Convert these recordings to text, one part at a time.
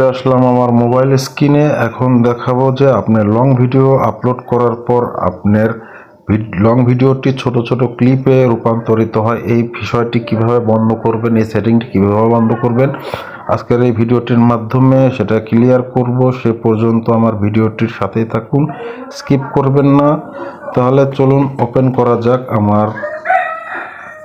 আসলাম আমার মোবাইল স্ক্রিনে। এখন দেখাবো যে আপনি লং ভিডিও আপলোড করার পর আপনার লং ভিডিওটি ছোট ছোট ক্লিপে রূপান্তরিত হয়। এই বিষয়টি কীভাবে বন্ধ করবেন, এই সেটিংটি কীভাবে বন্ধ করবেন, আজকের এই ভিডিওটির মাধ্যমে সেটা ক্লিয়ার করব। সে পর্যন্ত আমার ভিডিওটির সাথেই থাকুন। স্কিপ করবেন না। তাহলে চলুন ওপেন করা যাক আমার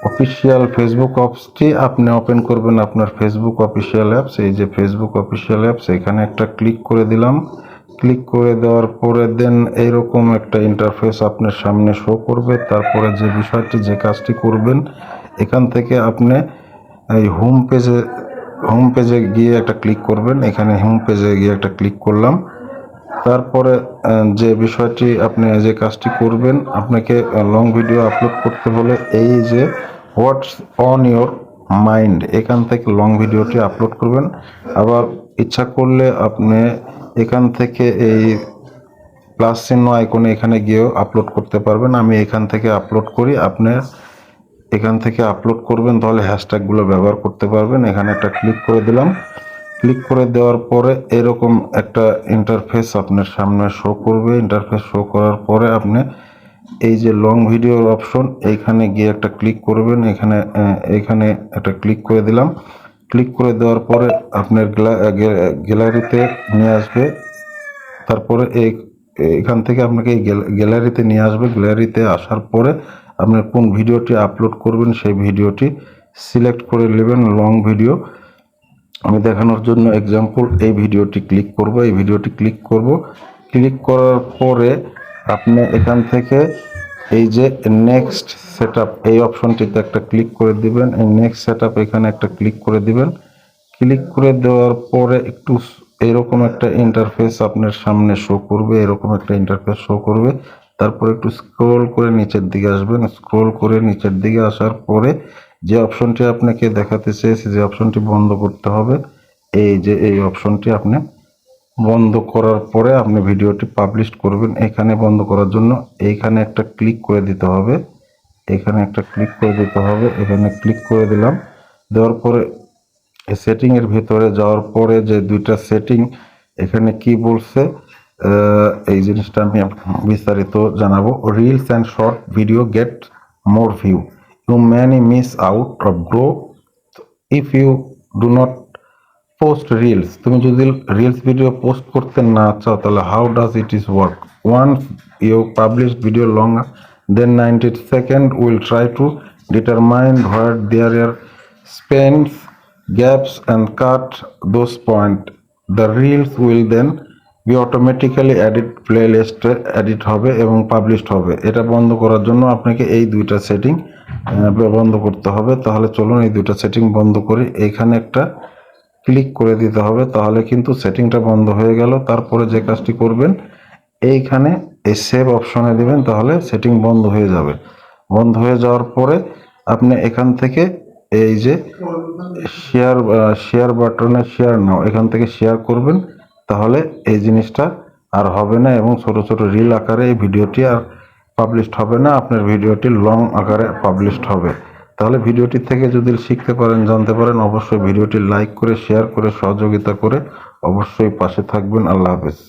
অফিসিয়াল ফেসবুক অ্যাপসটি আপনি ওপেন করবেন আপনার ফেসবুক অফিসিয়াল অ্যাপস এই যে ফেসবুক অফিসিয়াল অ্যাপস এখানে একটা ক্লিক করে দিলাম। ক্লিক করে দেওয়ার পরে দেন এইরকম একটা ইন্টারফেস আপনার সামনে শো করবে। তারপরে যে বিষয়টি, যে কাজটি করবেন, এখান থেকে আপনি এই হোম পেজে হোম পেজে গিয়ে একটা ক্লিক করবেন। এখানে হোম পেজে গিয়ে একটা ক্লিক করলাম। তারপরে যে বিষয়টি আপনি, যে কাজটি করবেন, আপনাকে লং ভিডিও আপলোড করতে হলে এই যে হোয়াটস অন ইওর মাইন্ড এখান থেকে লং ভিডিওটি আপলোড করবেন। আবার ইচ্ছা করলে আপনি এখান থেকে এই প্লাস চিহ্ন আইকনে এখানে গিয়েও আপলোড করতে পারবেন। আমি এখান থেকে আপলোড করি, আপনি এখান থেকে আপলোড করবেন, তাহলে হ্যাশট্যাগুলো ব্যবহার করতে পারবেন। এখানে একটা ক্লিক করে দিলাম। ক্লিক করে দেওয়ার পরে এরকম একটা ইন্টারফেস আপনার সামনে শো করবে। ইন্টারফেস শো করার পরে আপনি এই যে লং ভিডিওর অপশন এইখানে গিয়ে একটা ক্লিক করবেন। এখানে আহ, এইখানে একটা ক্লিক করে দিলাম। ক্লিক করে দেওয়ার পরে আপনার গ্যালারিতে নিয়ে আসবে। তারপরে এই এখান থেকে আপনাকে এই গ্যাল- গ্যালারিতে নিয়ে আসবে। গ্যালারিতে আসার পরে আপনার কোন ভিডিওটি আপলোড করবেন সেই ভিডিওটি সিলেক্ট করে নেবেন লং ভিডিও আমি দেখানোর জন্য এক্সাম্পল এই ভিডিওটি ক্লিক করব, এই ভিডিওটি ক্লিক করব। ক্লিক করার পরে আপনি এখান থেকে এই যে নেক্সট সেটআপ এই অপশনটিতে একটা ক্লিক করে দিবেন। এই নেক্সট সেটআপ এখানে একটা ক্লিক করে দিবেন। ক্লিক করে দেওয়ার পরে একটু এরকম একটা ইন্টারফেস আপনার সামনে শো করবে, এরকম একটা ইন্টারফেস শো করবে। তারপর একটু স্ক্রোল করে নিচের দিকে আসবেন। স্ক্রোল করে নিচের দিকে আসার পরে যে অপশনটি আপনাকে দেখাতে চেয়েছি, যে অপশনটি বন্ধ করতে হবে, এই যে এই অপশনটি আপনি বন্ধ করার পরে আপনি ভিডিওটি পাবলিশ করবেন। এখানে বন্ধ করার জন্য এইখানে একটা ক্লিক করে দিতে হবে। এখানে একটা ক্লিক করে দিতে হবে। এখানে ক্লিক করে দিলাম। দেওয়ার পরে সেটিং এর ভিতরে যাওয়ার পরে যে দুইটা সেটিং এখানে কি বলছে এই জিনিসটা আমি বিস্তারিত জানাব। Reels and short video get more view you many miss out of grow if you do not post reels তুমি যদি রিলস ভিডিও পোস্ট করতে না চাও, তাহলে how does it is work once you publish video long then ninety second will try to determine what there are spans gaps and cut those point the reels will then be automatically edit play লিস্টে edit হবে এবং published হবে। এটা বন্ধ করার জন্য আপনাকে এই দুইটা সেটিং বন্ধ করতে হবে। তাহলে চলুন এই দুইটা সেটিং বন্ধ করি। এখানে একটা ক্লিক করে দিতে হবে। তাহলে কিন্তু সেটিংটা বন্ধ হয়ে গেল। তারপরে যে কাজটি করবেন, এইখানে এই সেভ অপশনে দিবেন, তাহলে সেটিং বন্ধ হয়ে যাবে। বন্ধ হয়ে যাওয়ার পরে আপনি এখান থেকে এই যে শেয়ার শেয়ার বাটনে শেয়ার নাও। এখান থেকে শেয়ার করবেন। তাহলে এই জিনিসটা আর হবে না এবং ছোট ছোট রিল আকারে এই ভিডিওটি আর পাবলিশড হবে না, আপনার ভিডিওটি লং আকারে পাবলিশড হবে। তাহলে ভিডিওটি থেকে যদি শিখতে পারেন, জানতে পারেন, অবশ্যই ভিডিওটি লাইক করে শেয়ার করে, সহযোগিতা করে অবশ্যই পাশে থাকবেন। আল্লাহ হাফেজ।